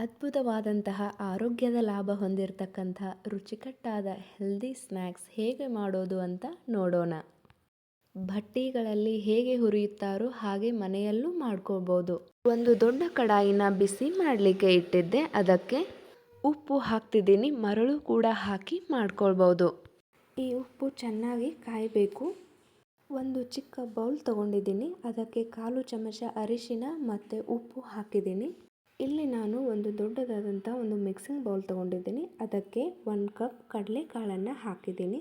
ಅದ್ಭುತವಾದಂತಹ ಆರೋಗ್ಯದ ಲಾಭ ಹೊಂದಿರತಕ್ಕಂಥ ರುಚಿಕಟ್ಟಾದ ಹೆಲ್ದಿ ಸ್ನ್ಯಾಕ್ಸ್ ಹೇಗೆ ಮಾಡೋದು ಅಂತ ನೋಡೋಣ. ಭಟ್ಟಿಗಳಲ್ಲಿ ಹೇಗೆ ಹುರಿಯುತ್ತಾರೋ ಹಾಗೆ ಮನೆಯಲ್ಲೂ ಮಾಡ್ಕೋಬೋದು. ಒಂದು ದೊಡ್ಡ ಕಡಾಯಿನ ಬಿಸಿ ಮಾಡಲಿಕ್ಕೆ ಇಟ್ಟಿದ್ದೆ. ಅದಕ್ಕೆ ಉಪ್ಪು ಹಾಕ್ತಿದ್ದೀನಿ. ಮರಳು ಕೂಡ ಹಾಕಿ ಮಾಡ್ಕೊಳ್ಬೋದು. ಈ ಉಪ್ಪು ಚೆನ್ನಾಗಿ ಕಾಯಬೇಕು. ಒಂದು ಚಿಕ್ಕ ಬೌಲ್ ತಗೊಂಡಿದ್ದೀನಿ. ಅದಕ್ಕೆ ಕಾಲು ಚಮಚ ಅರಿಶಿನ ಮತ್ತು ಉಪ್ಪು ಹಾಕಿದ್ದೀನಿ. ಇಲ್ಲಿ ನಾನು ಒಂದು ದೊಡ್ಡದಾದಂಥ ಒಂದು ಮಿಕ್ಸಿಂಗ್ ಬೌಲ್ ತಗೊಂಡಿದ್ದೀನಿ. ಅದಕ್ಕೆ ಒಂದು ಕಪ್ ಕಡಲೆಕಾಳನ್ನು ಹಾಕಿದ್ದೀನಿ.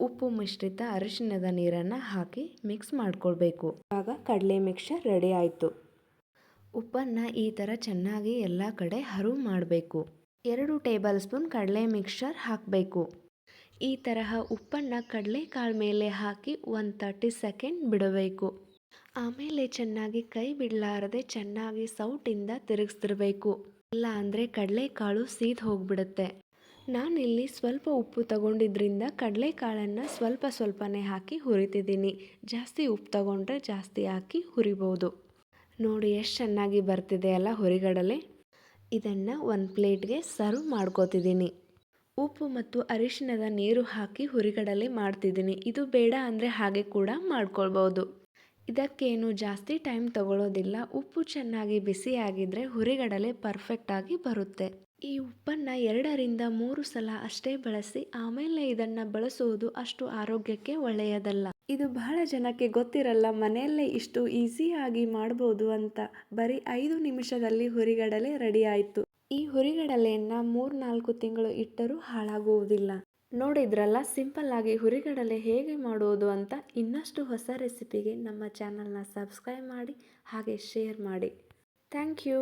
ಉಪ್ಪು ಮಿಶ್ರಿತ ಅರಿಶಿಣದ ನೀರನ್ನು ಹಾಕಿ ಮಿಕ್ಸ್ ಮಾಡ್ಕೊಳ್ಬೇಕು. ಆಗ ಕಡಲೆ ಮಿಕ್ಸರ್ ರೆಡಿ ಆಯಿತು. ಉಪ್ಪನ್ನು ಈ ಥರ ಚೆನ್ನಾಗಿ ಎಲ್ಲ ಕಡೆ ಹರಿವು ಮಾಡಬೇಕು. ಎರಡು ಟೇಬಲ್ ಸ್ಪೂನ್ ಕಡಲೆ ಮಿಕ್ಸರ್ ಹಾಕಬೇಕು. ಈ ತರಹ ಉಪ್ಪನ್ನು ಕಡಲೆಕಾಳು ಮೇಲೆ ಹಾಕಿ ಒಂದು ತರ್ಟಿ ಸೆಕೆಂಡ್ ಬಿಡಬೇಕು. ಆಮೇಲೆ ಚೆನ್ನಾಗಿ ಕೈ ಬಿಡಲಾರದೆ ಚೆನ್ನಾಗಿ ಸೌಟಿಂದ ತಿರುಗಿಸ್ತಿರ್ಬೇಕು. ಇಲ್ಲ ಅಂದರೆ ಕಡಲೆಕಾಳು ಸೀದ್ ಹೋಗ್ಬಿಡುತ್ತೆ. ನಾನಿಲ್ಲಿ ಸ್ವಲ್ಪ ಉಪ್ಪು ತಗೊಂಡಿದ್ರಿಂದ ಕಡಲೆಕಾಳನ್ನು ಸ್ವಲ್ಪ ಸ್ವಲ್ಪನೇ ಹಾಕಿ ಹುರಿತಿದ್ದೀನಿ. ಜಾಸ್ತಿ ಉಪ್ಪು ತಗೊಂಡ್ರೆ ಜಾಸ್ತಿ ಹಾಕಿ ಹುರಿಬೋದು. ನೋಡಿ ಎಷ್ಟು ಚೆನ್ನಾಗಿ ಬರ್ತಿದೆ ಅಲ್ಲ ಹುರಿಗಡಲೆ. ಇದನ್ನು ಒಂದು ಪ್ಲೇಟ್ಗೆ ಸರ್ವ್ ಮಾಡ್ಕೋತಿದ್ದೀನಿ. ಉಪ್ಪು ಮತ್ತು ಅರಿಶಿಣದ ನೀರು ಹಾಕಿ ಹುರಿಗಡಲೆ ಮಾಡ್ತಿದ್ದೀನಿ. ಇದು ಬೇಡ ಅಂದರೆ ಹಾಗೆ ಕೂಡ ಮಾಡ್ಕೊಳ್ಬೋದು. ಇದಕ್ಕೇನು ಜಾಸ್ತಿ ಟೈಮ್ ತಗೊಳ್ಳೋದಿಲ್ಲ ಉಪ್ಪು ಚೆನ್ನಾಗಿ ಬಿಸಿಯಾಗಿದ್ದರೆ ಹುರಿಗಡಲೆ ಪರ್ಫೆಕ್ಟಾಗಿ ಬರುತ್ತೆ. ಈ ಉಪ್ಪನ್ನು ಎರಡರಿಂದ ಮೂರು ಸಲ ಅಷ್ಟೇ ಬಳಸಿ ಆಮೇಲೆ ಇದನ್ನು ಬಳಸುವುದು ಅಷ್ಟು ಆರೋಗ್ಯಕ್ಕೆ ಒಳ್ಳೆಯದಲ್ಲ. ಇದು ಬಹಳ ಜನಕ್ಕೆ ಗೊತ್ತಿರಲ್ಲ, ಮನೆಯಲ್ಲೇ ಇಷ್ಟು ಈಸಿಯಾಗಿ ಮಾಡ್ಬೋದು ಅಂತ. ಬರೀ ಐದು ನಿಮಿಷದಲ್ಲಿ ಹುರಿಗಡಲೆ ರೆಡಿ ಆಯಿತು. ಈ ಹುರಿಗಡಲೆಯನ್ನು ಮೂರು ನಾಲ್ಕು ತಿಂಗಳು ಇಟ್ಟರೂ ಹಾಳಾಗುವುದಿಲ್ಲ. ನೋಡಿದ್ರಲ್ಲ, ಸಿಂಪಲ್ ಆಗಿ ಹುರಿಗಡಲೆ ಹೇಗೆ ಮಾಡುವುದು ಅಂತ ಇನ್ನಷ್ಟು ಹೊಸ ರೆಸಿಪಿಗೆ ನಮ್ಮ ಚಾನಲ್ನ ಸಬ್ಸ್ಕ್ರೈಬ್ ಮಾಡಿ, ಹಾಗೆ ಶೇರ್ ಮಾಡಿ. Thank you.